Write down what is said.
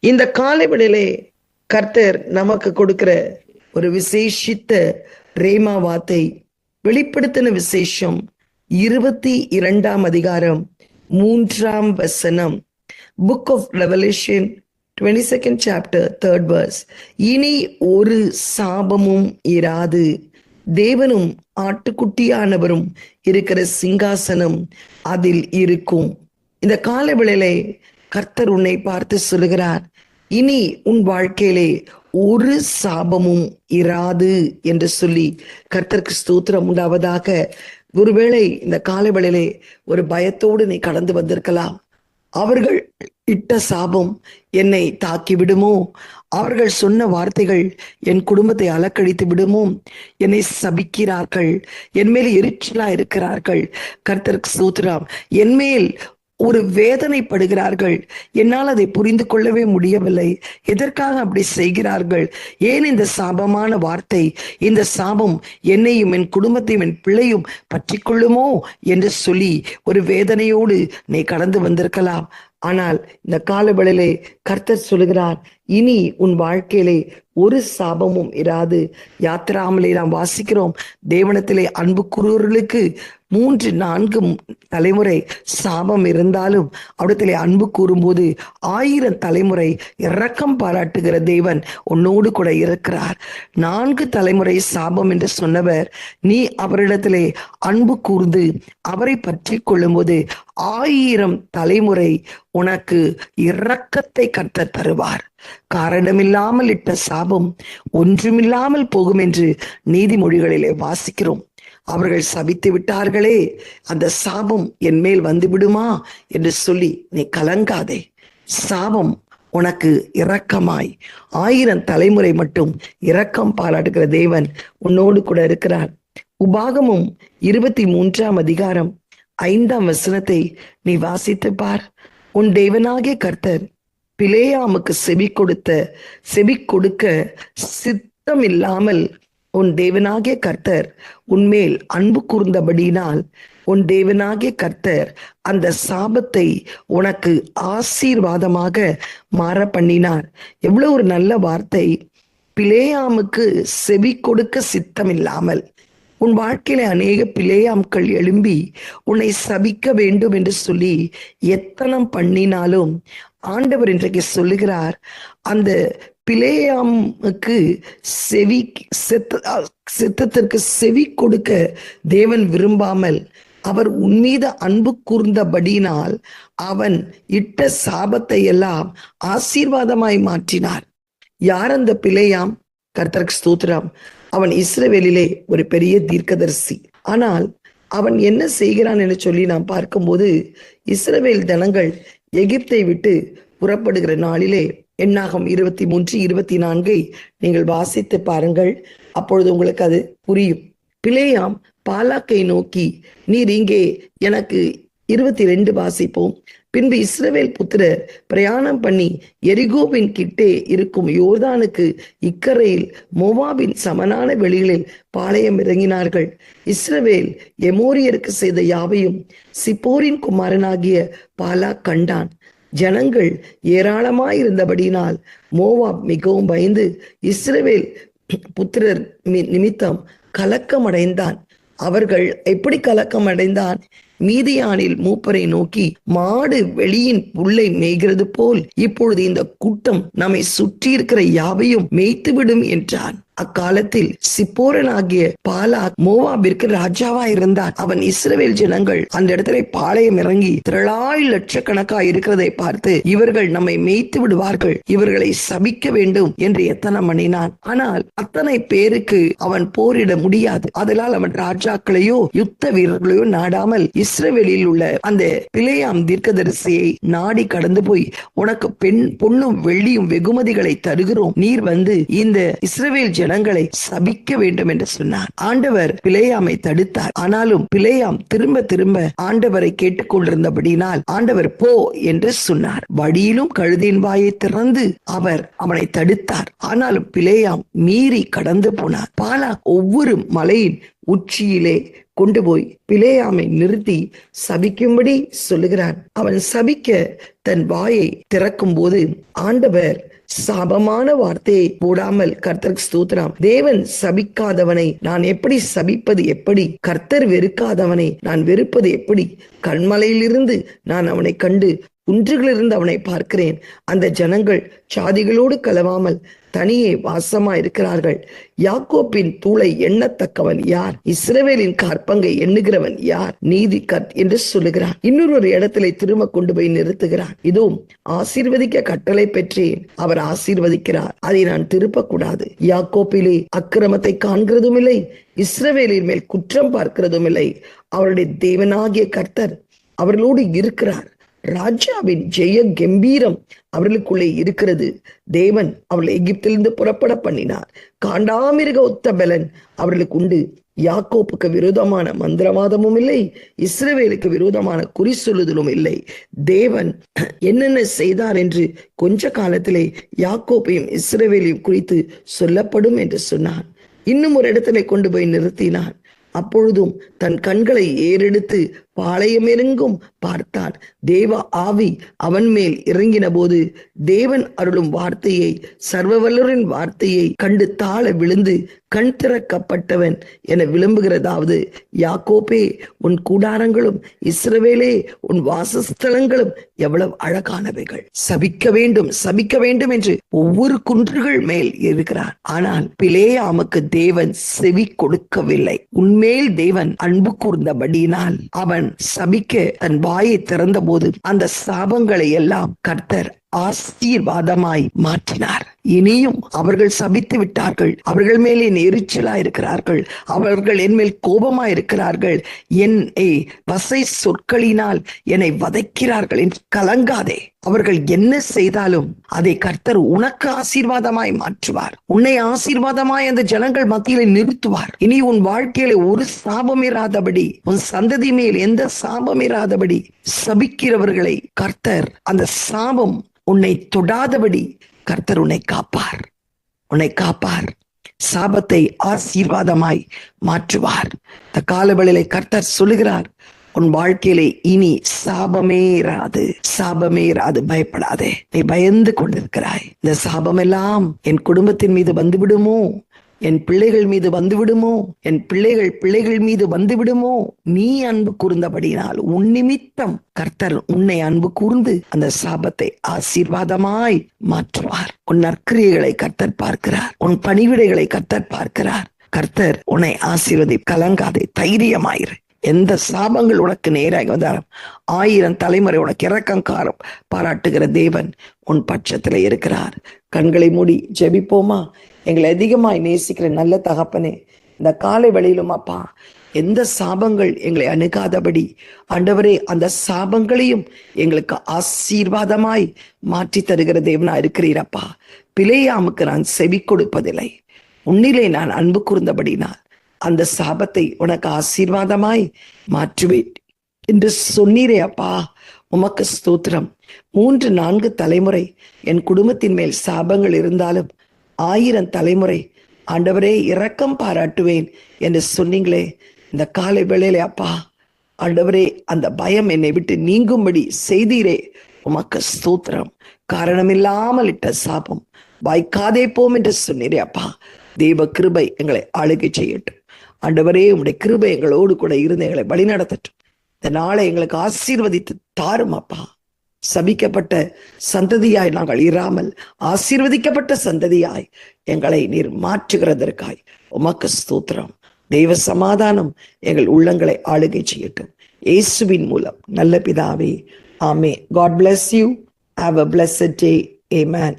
இந்த காலைவெளியிலே கர்த்தர் நமக்கு கொடுக்கிற ஒரு விசேஷித்த ரேமா வார்த்தை வெளிப்படுத்தின விசேஷம் இருபத்தி இரண்டாம் அதிகாரம் மூன்றாம் வசனம். Book of Revelation twenty second chapter third verse இனி ஒரு சாபமும் இராது. தேவனும் ஆட்டுக்குட்டியானவரும் இருக்கிற சிங்காசனம் அதில் இருக்கும். இந்த காலவேளையிலே கர்த்தர் உன்னை பார்த்து சொல்லுகிறார் இனி உன் வாழ்க்கையிலே ஒரு சாபமும் இராது என்று சொல்லி கர்த்தருக்கு ஸ்தூத்திரம் உண்டாவதாக. ஒருவேளை இந்த காலவெளியிலே ஒரு பயத்தோடு நீ கடந்து வந்திருக்கலாம். அவர்கள் இட்ட சாபம் என்னை தாக்கி விடுமோ? அவர்கள் சொன்ன வார்த்தைகள் என் குடும்பத்தை அலக்கழித்து விடுமோ? என்னை சபிக்கிறார்கள் என் மேல் எரிச்சலா இருக்கிறார்கள். கர்த்தருக்கு சூத்திரம் என் மேல் ஒரு வேதனைப்படுகிறார்கள். என்னால் அதை புரிந்து கொள்ளவே முடியவில்லை. எதற்காக அப்படி செய்கிறார்கள்? ஏன் இந்த சாபமான வார்த்தை? இந்த சாபம் என்னையும் என் குடும்பத்தையும் என் பிள்ளையும் பற்றி கொள்ளுமோ? என்று சொல்லி ஒரு வேதனையோடு நீ கடந்து வந்திருக்கலாம். ஆனால் இந்த காலவெளியிலே கர்த்தர் சொல்லுகிறார் இனி உன் வாழ்க்கையிலே ஒரு சாபமும் இராது. யாத்திராமலே நாம் வாசிக்கிறோம். தேவனத்திலே அன்பு கூறுவர்களுக்கு மூன்று நான்கு தலைமுறை சாபம் இருந்தாலும் அவடத்திலே அன்பு கூறும்போது ஆயிரம் தலைமுறை இரக்கம் பாராட்டுகிற தேவன் உன்னோடு கூட இருக்கிறார். நான்கு தலைமுறை சாபம் என்று சொன்னவர் நீ அவரிடத்திலே அன்பு கூர்ந்து அவரை பற்றி கொள்ளும்போது ஆயிரம் தலைமுறை உனக்கு இரக்கத்தை கற்ற தருவார். காரணமில்லாமல் இட்ட சாபம் ஒன்றுமில்லாமல் போகும் என்று நீதிமொழிகளிலே வாசிக்கிறோம். அவர்கள் சபித்து விட்டார்களே அந்த சாபம் என் மேல் வந்து விடுமா என்று சொல்லி நீ கலங்காதே. சாபம் உனக்கு இரக்கமாய். ஆயிரம் தலைமுறை மட்டும் இரக்கம் பாராட்டுகிற தேவன் உன்னோடு கூட இருக்கிறார். உபாகமும் இருபத்தி மூன்றாம் அதிகாரம் ஐந்தாம் வசனத்தை நீ வாசித்து பார். உன் தேவனாகிய கர்த்தர் பிளேயாமுக்கு செவி கொடுத்த செவி கொடுக்க சித்தம் இல்லாமல் உன் தேவனாகிய கர்த்தர் உன்மேல் அன்பு கூர்ந்தபடியினால் உன் தேவனாகிய கர்த்தர் அந்த சாபத்தை உனக்கு ஆசீர்வாதமாக மாற பண்ணினார். எவ்வளவு ஒரு நல்ல வார்த்தை. பிளேயாமுக்கு செவி கொடுக்க சித்தம் இல்லாமல் உன் வாழ்க்கையில அநேக பிளேயாம்கள் எழும்பி உன்னை சபிக்க வேண்டும் என்று சொல்லி எத்தனம் பண்ணினாலும் ஆண்டவர் இன்றைக்கு சொல்லுகிறார். அந்த பிளேயாமுக்கு செவி செத்த சித்தத்திற்கு செவி கொடுக்க தேவன் விரும்பாமல் அவர் உன்மீது அன்பு கூர்ந்தபடியினால் அவன் இட்ட சாபத்தை எல்லாம் ஆசீர்வாதமாய் மாற்றினார். யார் அந்த பிழையாம் கர்த்தர்க் ஸ்தூத்ராம் அவன் இஸ்ரவேலிலே ஒரு பெரிய தீர்க்கதரிசி. ஆனால் அவன் என்ன செய்கிறான் என்று சொல்லி நாம் பார்க்கும்போது இஸ்ரவேல் தனங்கள் எகிப்தை விட்டு புறப்படுகிற நாளிலே எண்ணாகம் இருபத்தி மூன்று இருபத்தி நான்கை நீங்கள் வாசித்து பாருங்கள். அப்பொழுது உங்களுக்கு அது புரியும். பிளேயாம் பாலாக்கை நோக்கி நீர் இங்கே எனக்கு இருபத்தி ரெண்டு வாசிப்போம். பின்பு இஸ்ரவேல் புத்திரர் பிரயாணம் பண்ணி எரிகோவின் கிட்டே இருக்கும் யோர்தானுக்கு இக்கரையில் மோவாபின் சமனான வெளிகளில் பாளையம் இறங்கினார்கள். இஸ்ரவேல் எமோரியருக்கு செய்த யாவையும் சிப்போரின் குமாரனாகிய பாலா கண்டான். ஜனங்கள் ஏராளமாயிருந்தபடியினால் மோவாப் மிகவும் பயந்து இஸ்ரவேல் புத்திரர் நிமித்தம் கலக்கமடைந்தான். அவர்கள் எப்படி கலக்கம் அடைந்தான் மீதியானில் மூப்பரை நோக்கி மாடு வெளியின் புல்லை மேய்கிறது போல் இப்பொழுது இந்த கூட்டம் நம்மை சுற்றி இருக்கிற யாவையும் மேய்த்துவிடும் என்றான். அக்காலத்தில் சிப்போரனாகிய பாலா மோவாபிற்கு ராஜாவா இருந்தான் அவன் இஸ்ரேல் ஜனங்கள் அந்த இடத்துல பாளையம் இறங்கி திரளாய் லட்சக்கணக்கா இருக்கிறதை பார்த்து இவர்கள் நம்மை மேய்த்து விடுவார்கள் இவர்களை சபிக்க வேண்டும் என்று எத்தனை மணினான் ஆனால் அத்தனை பேருக்கு அவன் போரிட முடியாது. அதனால் அவன் ராஜாக்களையோ யுத்த வீரர்களையோ நாடாமல் இஸ்ரேலில் உள்ள அந்த பிளேயாம் தீர்க்கதரிசியை நாடி கடந்து போய் உனக்கு பெண் பொண்ணும் வெள்ளியும் வெகுமதிகளை தருகிறோம். நீர் வந்து இந்த இஸ்ரவேல் ஜனங்களை சபிக்க வேண்டும் என்று சொன்னார். ஆண்டவர் பிழையாமை தடுத்தார். ஆனாலும் பிழையாம் திரும்ப திரும்ப ஆண்டவரை கேட்டுக்கொண்டிருந்தபடினால் ஆண்டவர் போ என்று சொன்னார். வழியிலும் கழுதின் வாயை திறந்து அவர் அவனை தடுத்தார். ஆனாலும் பிழையாம் மீறி கடந்து போனார். பாலா ஒவ்வொரு மலையின் உச்சியிலே கொண்டு போய் பிளேயாமை நிறுத்தி சபிக்கும்படி சொல்லுகிறான் அவன் சபிக்க தன் வாயை திறக்கும் போது ஆண்டவர் சாபமான வார்த்தையை போடாமல் கர்த்தருக்கு ஸ்தூத்திரம். தேவன் சபிக்காதவனை நான் எப்படி சபிப்பது எப்படி? கர்த்தர் வெறுக்காதவனை நான் வெறுப்பது எப்படி? கண்மலையிலிருந்து நான் அவனை கண்டு குன்றுகளிலிருந்து அவனை பார்க்கிறேன். அந்த ஜனங்கள் சாதிகளோடு கலவாமல் தனியே வாசமா இருக்கிறார்கள் யாக்கோப்பின் தூளை எண்ணத்தக்கவன் யார்? இஸ்ரவேலின் கற்பங்கை எண்ணுகிறவன் யார்? நீதி கத் என்று சொல்லுகிறான். இன்னொரு இடத்திலே திரும்ப கொண்டு போய் நிறுத்துகிறான். இதோ ஆசீர்வதிக்க கட்டளை பெற்றேன். அவர் ஆசீர்வதிக்கிறார். அதை நான் திருப்பக்கூடாது. யாக்கோப்பிலே அக்கிரமத்தை காண்கிறதும் இல்லை இஸ்ரவேலின் மேல் குற்றம் பார்க்கிறதும் இல்லை அவருடைய தேவனாகிய கர்த்தர் அவர்களோடு இருக்கிறார். ராஜாவின் ஜெய கம்பீரம் அவர்களுக்குள்ளே இருக்கிறது. தேவன் அவர்களை எகிப்திலிருந்து புறப்பட பண்ணினார். காண்டாமிருக ஒத்த பலன் அவர்களுக்கு உண்டு. யாக்கோப்புக்கு விரோதமான மந்திரவாதமும் இல்லை. இஸ்ரவேலுக்கு விரோதமான குறி சொல்லுதலும் இல்லை. தேவன் என்னென்ன செய்தார் என்று கொஞ்ச காலத்திலே யாக்கோப்பையும் இஸ்ரவேலையும் குறித்து சொல்லப்படும் என்று சொன்னான். இன்னும் ஒரு இடத்திலே கொண்டு போய் நிறுத்தினான். அப்பொழுதும் தன் கண்களை ஏறெடுத்து பாளையமெருங்கும் பார்த்தான். தேவ ஆவி அவன் மேல் இறங்கின போது தேவன் அருளும் வார்த்தையை சர்வவல்லரின் வார்த்தையை கண்டு தாழ விழுந்து கண் திறக்கப்பட்டவன் என விளம்புகிறதாவது யாக்கோபே உன் கூடாரங்களும் இஸ்ரவேலே உன் வாசஸ்தலங்களும் எவ்வளவு அழகானவைகள். சபிக்க வேண்டும் சபிக்க வேண்டும் என்று ஒவ்வொரு குன்றுகள் மேல் இருக்கிறார் ஆனால் பிளேயாமுக்கு தேவன் செவி கொடுக்கவில்லை. உண்மை உன்மேல் தேவன் அன்பு கூர்ந்தபடியினால் அவன் சபிக்க தன் வாயை திறந்த போது அந்த சாபங்களை எல்லாம் கர்த்தர் ஆசீர்வாதமாய் மாற்றினார். இனியும் அவர்கள் சபித்து விட்டார்கள். அவர்கள் மேல் என் எரிச்சலா இருக்கிறார்கள் அவர்கள் என் மேல் கோபமா இருக்கிறார்கள் என்னை வசை சொற்களினால் என்னை வதைக்கிறார்கள். என்று கலங்காதே. அவர்கள் என்ன செய்தாலும் அதை கர்த்தர் உனக்கு ஆசீர்வாதமாய் மாற்றுவார். உன்னை ஆசீர்வாதமாய் அந்த ஜனங்கள் மத்தியில நிறுத்துவார். இனி உன் வாழ்க்கையில ஒரு சாபம் இராதபடி உன் சந்ததி மேல் எந்த சாபம் இராதபடி சபிக்கிறவர்களை கர்த்தர் அந்த சாபம் உன்னை தொடாதபடி கர்த்தர் உன்னை காப்பார். உன்னை காப்பார். சாபத்தை ஆசீர்வாதமாய் மாற்றுவார். இந்த காலவெளியிலே கர்த்தர் சொல்லுகிறார் உன் வாழ்க்கையிலே இனி சாபமே இராது. சாபமே இராது. பயப்படாதே. நீ பயந்து கொண்டிருக்கிறாய். இந்த சாபம் எல்லாம் என் குடும்பத்தின் மீது வந்துவிடுமோ? என் பிள்ளைகள் மீது வந்துவிடுமோ? என் பிள்ளைகள் பிள்ளைகள் மீது வந்துவிடுமோ? நீ அன்பு கூர்ந்தபடினால் உன் நிமித்தம் கர்த்தர் உன்னை அன்பு கூர்ந்து அந்த சாபத்தை ஆசீர்வாதமாய் மாற்றுவார். உன் நற்கிரியைகளை கர்த்தர் பார்க்கிறார். உன் பணிவிடைகளை கர்த்தர் பார்க்கிறார். கர்த்தர் உன்னை ஆசீர்வதி கலங்காதே தைரியமாயிரு. எந்த சாபங்கள் உனக்கு நேராக வந்தாலும் ஆயிரம் தலைமுறை உனக்கு இறக்கங்காரம் பாராட்டுகிற தேவன் உன் பட்சத்துல இருக்கிறார். கண்களை மூடி ஜெபிப்போமா? எங்களை அதிகமாய் நேசிக்கிற நல்ல தகப்பனே இந்த காலை வழியிலும் அப்பா எந்த சாபங்கள் எங்களை அணுகாதபடி ஆண்டவரே அந்த சாபங்களையும் எங்களுக்கு ஆசீர்வாதமாய் மாற்றி தருகிற தேவனா இருக்கிறீரப்பா. பிழையாமுக்கு நான் செவி கொடுப்பதில்லை. உன்னிலே நான் அன்பு கூர்ந்தபடினால் அந்த சாபத்தை உனக்கு ஆசீர்வாதமாய் மாற்றுவேன் என்று சொன்னீரே அப்பா. உமக்கு ஸ்தோத்திரம். மூன்று நான்கு தலைமுறை என் குடும்பத்தின் மேல் சாபங்கள் இருந்தாலும் ஆயிரம் தலைமுறை ஆண்டவரே இரக்கம் பாராட்டுவேன் என்று சொன்னீங்களே. இந்த காலை வேளையிலே அப்பா ஆண்டவரே அந்த பயம் என்னை விட்டு நீங்கும்படி செய்தீரே. உமக்கு ஸ்தோத்திரம். காரணமில்லாமல் இட்ட சாபம். வாய்க்காதே போம் என்று சொன்னீரே அப்பா. தெய்வ கிருபை எங்களை ஆளுகை செய்யட்டும். ஆண்டவரே உடைய கிருபை எங்களோடு கூட இருந்து எங்களை வழிநடத்தட்டும். இந்த நாளை எங்களுக்கு ஆசீர்வதித்து தாரும் அப்பா. சபிக்கப்பட்ட சந்ததியாய் நாங்கள் இராமல் ஆசீர்வதிக்கப்பட்ட சந்ததியாய் எங்களை நீர் மாற்றுகிறதற்காய் உமக்கு ஸ்தூத்திரம். தெய்வ சமாதானம் எங்கள் உள்ளங்களை ஆளுகை செய்யட்டும். இயேசுவின் மூலம் நல்ல பிதாவே. ஆமே God bless you have a blessed day amen